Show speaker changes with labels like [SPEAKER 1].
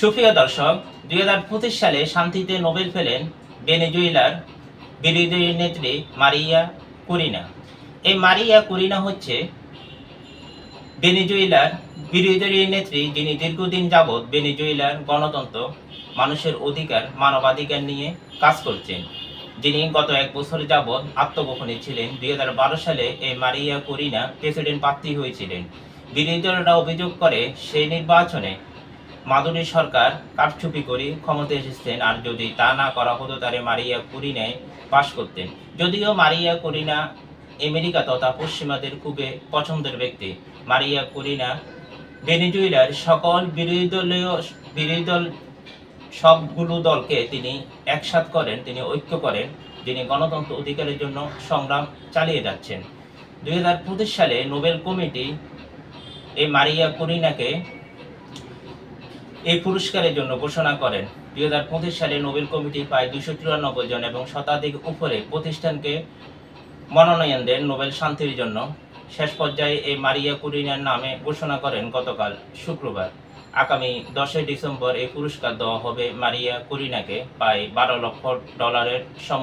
[SPEAKER 1] সুপ্রিয় দর্শক, দুই হাজার পঁচিশ সালে শান্তিতে নোবেল পেলেন ভেনেজুয়েলার বিরোধী নেত্রী মারিয়া কুরিনা। এই মারিয়া কুরিনা হচ্ছে ভেনেজুয়েলার বিরোধী নেত্রী যিনি দীর্ঘদিন যাবৎ ভেনেজুয়েলার গণতন্ত্র, মানুষের অধিকার, মানবাধিকার নিয়ে কাজ করছেন। যিনি গত এক বছর যাবৎ আত্মগোপনে ছিলেন। দুই হাজার বারো সালে এই মারিয়া কুরিনা প্রেসিডেন্ট প্রার্থী হয়েছিলেন। বিরোধী দলরা অভিযোগ করে, সেই নির্বাচনে মাদুরী সরকার কারচুপি করে ক্ষমতা এসেছেন আর যদি তা না করা হতো তাহলে মারিয়া কুরিনায় পাশ করতেন। যদিও মারিয়া কুরিনা আমেরিকা তথা পশ্চিমাদের খুবই পছন্দের ব্যক্তি। মারিয়া কুরিনা ভেনেজুয়েলার সকল বিরোধী দলীয় বিরোধী দল সবগুলো দলকে তিনি একসাথ করেন, তিনি ঐক্য করেন, যিনি গণতন্ত্র অধিকারের জন্য সংগ্রাম চালিয়ে যাচ্ছেন। দুই হাজার পঁচিশ সালে নোবেল কমিটি এই মারিয়া কুরিনাকে এই পুরস্কারের জন্য ঘোষণা করেন। দুই হাজার পঁচিশ সালে নোবেল কমিটি প্রায় দুশো চুরানব্বই জন এবং শতাধিক উপরে প্রতিষ্ঠানকে মনোনয়ন দেন নোবেল শান্তির জন্য। শেষ পর্যায়ে এই মারিয়া কুরিনার নামে ঘোষণা করেন গতকাল শুক্রবার। আগামী দশই ডিসেম্বর এই পুরস্কার দেওয়া হবে মারিয়া কুরিনাকে, প্রায় বারো লক্ষ ডলারের সম